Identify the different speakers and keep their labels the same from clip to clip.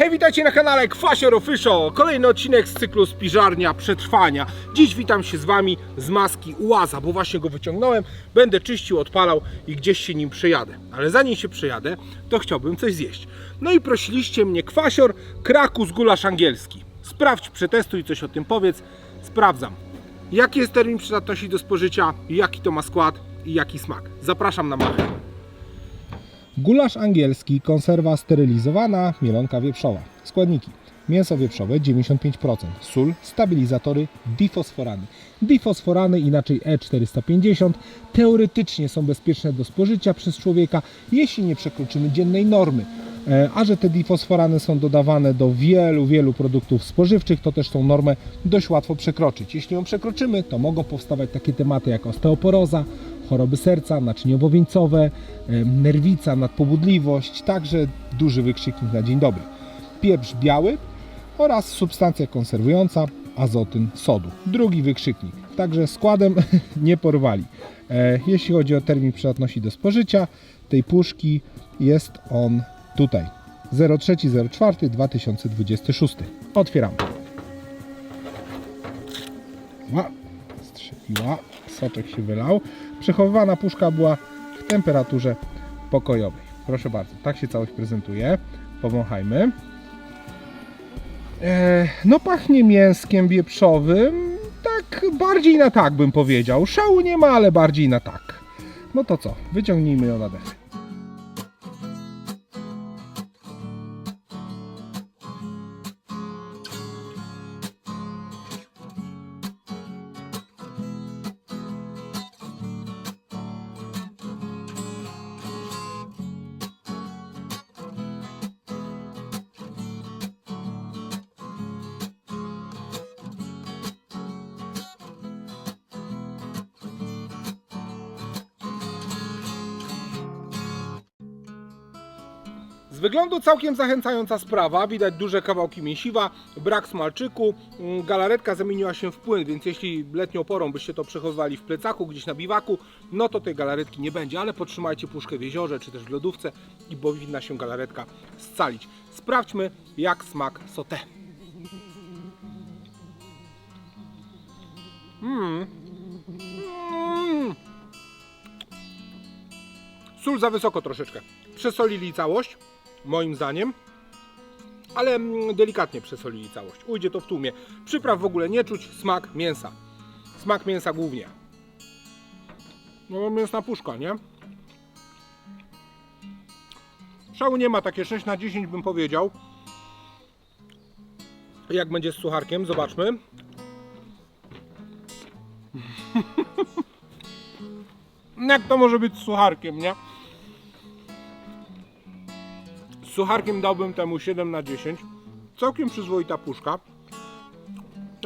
Speaker 1: Hej, witajcie na kanale Kwasior Official. Kolejny odcinek z cyklu Spiżarnia Przetrwania. Dziś witam się z Wami z maski Ułaza, bo właśnie go wyciągnąłem. Będę czyścił, odpalał i gdzieś się nim przejadę. Ale zanim się przejadę, to chciałbym coś zjeść. No i prosiliście mnie Kwasior, krakus gulasz angielski. Sprawdź, przetestuj, coś o tym powiedz. Sprawdzam. Jaki jest termin przydatności do spożycia, jaki to ma skład i jaki smak. Zapraszam na machę. Gulasz angielski, konserwa sterylizowana, mielonka wieprzowa. Składniki. Mięso wieprzowe 95%, sól, stabilizatory, difosforany. Difosforany, inaczej E450, teoretycznie są bezpieczne do spożycia przez człowieka, jeśli nie przekroczymy dziennej normy. E, A że te difosforany są dodawane do wielu, wielu produktów spożywczych, to też tą normę dość łatwo przekroczyć. Jeśli ją przekroczymy, to mogą powstawać takie tematy jak osteoporoza, choroby serca, naczyniowo-wieńcowe, em, nerwica, nadpobudliwość, także duży wykrzyknik na dzień dobry. Pieprz biały oraz substancja konserwująca azotyn sodu. Drugi wykrzyknik. Także składem nie porwali. E, jeśli chodzi o termin przydatności do spożycia tej puszki, jest on tutaj. 03.04.2026. Otwieramy. Ła, strzeliła, soczek się wylał. Przechowywana puszka była w temperaturze pokojowej. Proszę bardzo, tak się całość prezentuje. Powąchajmy. E, no pachnie mięskiem wieprzowym. Tak, bardziej na tak bym powiedział. Szału nie ma, ale bardziej na tak. No to co, wyciągnijmy ją na dech. Wyglądu całkiem zachęcająca sprawa, widać duże kawałki mięsiwa, brak smalczyku, Mm, galaretka zamieniła się w płyn, więc jeśli letnią porą byście to przechowywali w plecaku, gdzieś na biwaku, no to tej galaretki nie będzie, ale podtrzymajcie puszkę w jeziorze czy też w lodówce i powinna się galaretka scalić. Sprawdźmy jak smak sauté. Mm. Mm. Sól za wysoko troszeczkę. Przesolili całość, moim zdaniem. Ale mm, delikatnie przesolili całość. Ujdzie to w tłumie. Przypraw w ogóle nie czuć. Smak mięsa. Smak mięsa głównie. No mięsna puszka, nie? Szału nie ma, takie 6 na 10 bym powiedział. Jak będzie z sucharkiem, zobaczmy. Jak to może być z sucharkiem, nie? Sucharkiem dałbym temu 7 na 10. Całkiem przyzwoita puszka.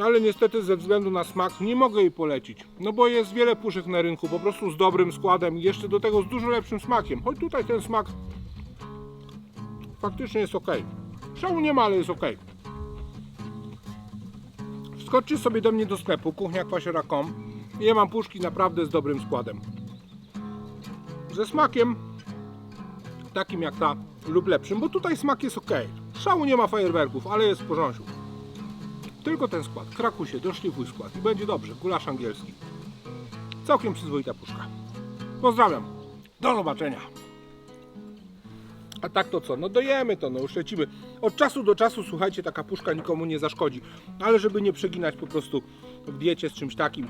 Speaker 1: Ale niestety ze względu na smak nie mogę jej polecić. No bo jest wiele puszek na rynku, po prostu z dobrym składem i jeszcze do tego z dużo lepszym smakiem. Choć tutaj ten smak faktycznie jest ok. Szału nie ma, ale jest ok. Wskoczcie sobie do mnie do sklepu kuchniakwasiora.com ja mam puszki naprawdę z dobrym składem. Ze smakiem takim jak ta lub lepszym, bo tutaj smak jest ok. Szału nie ma fajerwerków, ale jest w porządku. Tylko ten skład. Krakusie, doszlifuj skład i będzie dobrze. Gulasz angielski. Całkiem przyzwoita puszka. Pozdrawiam. Do zobaczenia. A tak to co? No dojemy to, no już lecimy. Od czasu do czasu, słuchajcie, taka puszka nikomu nie zaszkodzi. Ale żeby nie przeginać po prostu w diecie z czymś takim.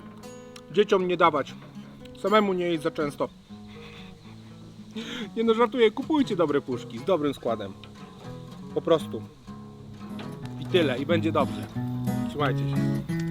Speaker 1: Dzieciom nie dawać. Samemu nie jeść za często. Nie no, żartuję, kupujcie dobre puszki z dobrym składem. Po prostu. I tyle, i będzie dobrze. Trzymajcie się.